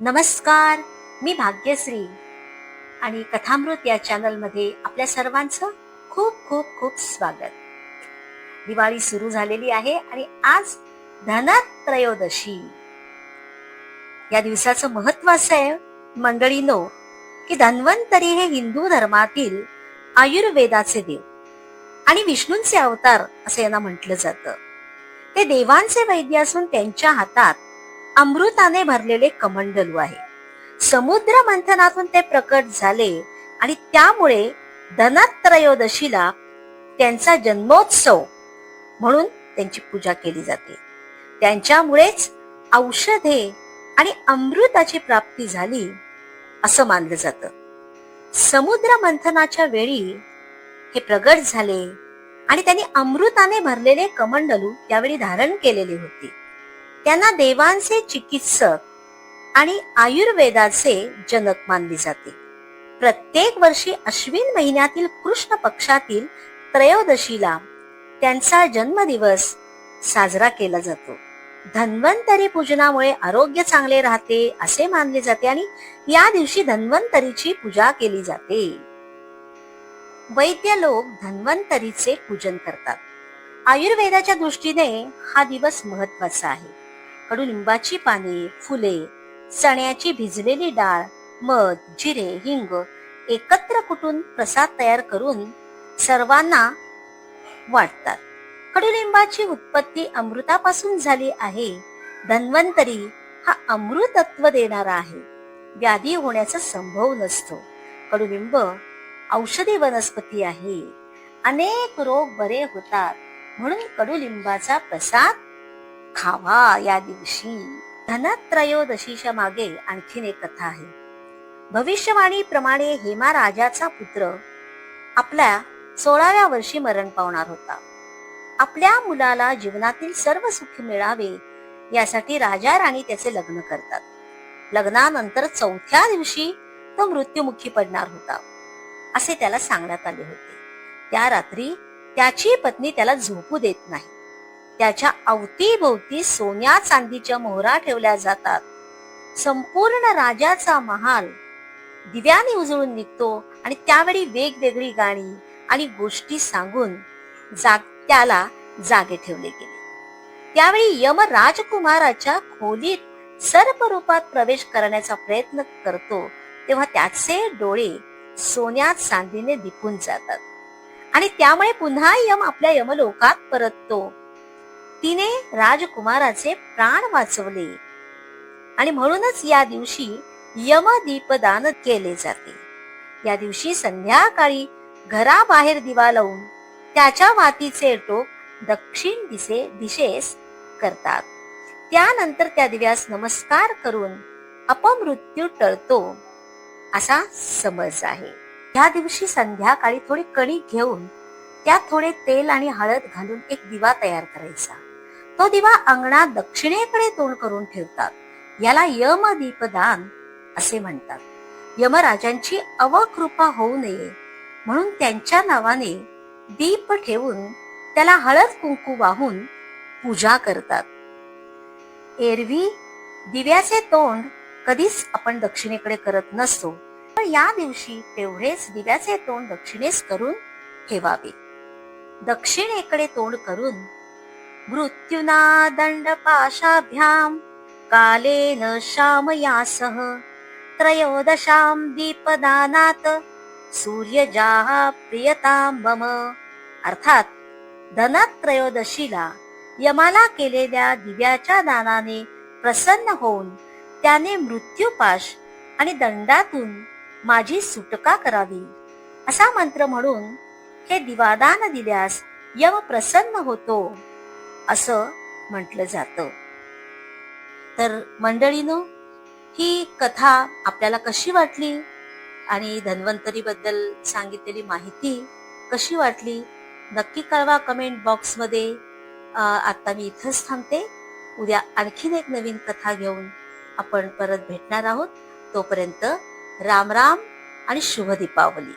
नमस्कार मी भाग्यश्री. आणि कथामृत या चॅनलमध्ये आपल्या सर्वांचं खूप खूप खूप स्वागत. दिवाळी सुरू झालेली आहे आणि आज धनत्रयोदशी. या दिवसाचं महत्त्व असं आहे मंडळीनो की धन्वंतरी हे हिंदू धर्मातील आयुर्वेदाचे देव आणि विष्णूंचे अवतार असं यांना म्हटलं जातं. ते देवांचे वैद्य असून त्यांच्या हातात अमृताने भरलेले कमंडलू आहे. समुद्र मंथनातून ते प्रकट झाले आणि त्यामुळे धनत्रयोदशीला त्यांचा जन्मोत्सव म्हणून त्यांची पूजा केली जाते. त्यांच्यामुळेच औषधे आणि अमृताची प्राप्ती झाली असं मानलं जातं. समुद्र मंथनाच्या वेळी हे प्रगट झाले आणि त्यांनी अमृताने भरलेले कमंडलू त्यावेळी धारण केलेले होते. त्यांना देवांचे चिकित्सक आणि आयुर्वेदाचे जनक मानले जाते. प्रत्येक वर्षी अश्विन महिन्यातील कृष्ण पक्षातील त्रयोदशीला त्यांचा जन्मदिवस साजरा केला जातो. धन्वंतरी पूजनामुळे आरोग्य चांगले राहते असे मानले जाते आणि या दिवशी धन्वंतरीची पूजा केली जाते. वैद्य लोक धन्वंतरीचे पूजन करतात. आयुर्वेदाच्या दृष्टीने हा दिवस महत्त्वाचा आहे. कडुलिंबाची पाने फुले चण्याची भिजलेली डाळ मध जिरे हिंग एकत्र कुटून प्रसाद तयार करून सर्वांना वाटतात कडुलिंबाची उत्पत्ती अमृतापासून झाली आहे. धन्वंतरी हा अमृतत्व देणारा आहे. व्याधी होण्याचा संभव नसतो. कडुलिंब औषधी वनस्पती आहे. अनेक रोग बरे होतात म्हणून कडुलिंबाचा प्रसाद खावा या दिवशी. धनत्रयोदशीच्या मागे आणखीन एक कथा आहे. भविष्यवाणीप्रमाणे हेमा राजाचा पुत्र आपल्या सोळाव्या वर्षी मरण पावणार होता. आपल्या मुलाला जीवनातील सर्व सुख मिळावे यासाठी राजा राणी त्याचे लग्न करतात. लग्नानंतर चौथ्या दिवशी तो मृत्युमुखी पडणार होता. असे त्याला सांगण्यात आले होते. त्या रात्री त्याची पत्नी त्याला झोपू देत नाही. त्याच्या अवतीभोवती सोन्या चांदीच्या मोहरा ठेवल्या जातात. संपूर्ण राजाचा महाल दिव्याने उजळून निघतो आणि त्यावेळी वेगवेगळी गाणी आणि गोष्टी सांगून जाग त्याला जागे ठेवले गेले. त्यावेळी यम राजकुमाराच्या खोलीत सर्प रूपात प्रवेश करण्याचा प्रयत्न करतो तेव्हा त्याचे डोळे सोन्या चांदीने दिपून जातात. आणि त्यामुळे पुन्हा यम आपल्या यमलोकात परततो. तिने राजकुमाराचे प्राण वाचवले. आणि म्हणूनच या दिवशी यमदीपदान केले जाते. या दिवशी संध्याकाळी घराबाहेर दिवा लावून त्याच्या वातीचे टोक दक्षिण दिशे दिशेस करतात. त्यानंतर त्या दिव्यास नमस्कार करून अपमृत्यू टळतो असा समज आहे. या दिवशी संध्याकाळी थोडी कणी घेऊन त्यात थोडे तेल आणि हळद घालून एक दिवा तयार करायचा. तो दिवा अंगणात दक्षिणेकडे तोंड करून ठेवतात. याला यम दीपदान असे म्हणतात. यमराजांची अवकृपा होऊ नये. म्हणून त्यांच्या नावाने दीप ठेवून त्याला हळद कुंकू वाहून पूजा करतात. एरवी दिव्याचे तोंड कधीच आपण दक्षिणेकडे करत नसतो पण या दिवशी तेवढेच दिव्याचे तोंड दक्षिणेस करून ठेवावे. दक्षिणेकडे तोंड करून मृत्युना दंड कालेन शामयासह त्रयोदशां दीपदानात सूर्यजाः प्रियताम मम। अर्थात धनत्रयोदशीला यमाला केलेल्या दिव्याच्या दानाने प्रसन्न होऊन त्याने मृत्यूपाश आणि दंडातून माझी सुटका करावी असा मंत्र म्हणून हे दिवादान दिल्यास यम प्रसन्न होतो। असं म्हटलं जातं. तर मंडळीनो ही कथा आपल्याला कशी वाटली? आणि धन्वंतरीबद्दल सांगितलेली माहिती कशी वाटली? नक्की कळवा कमेंट बॉक्समध्ये आता मी इथंच थांबते. उद्या आणखीन एक नवीन कथा घेऊन आपण परत भेटणार आहोत. तोपर्यंत राम राम आणि शुभ दीपावली.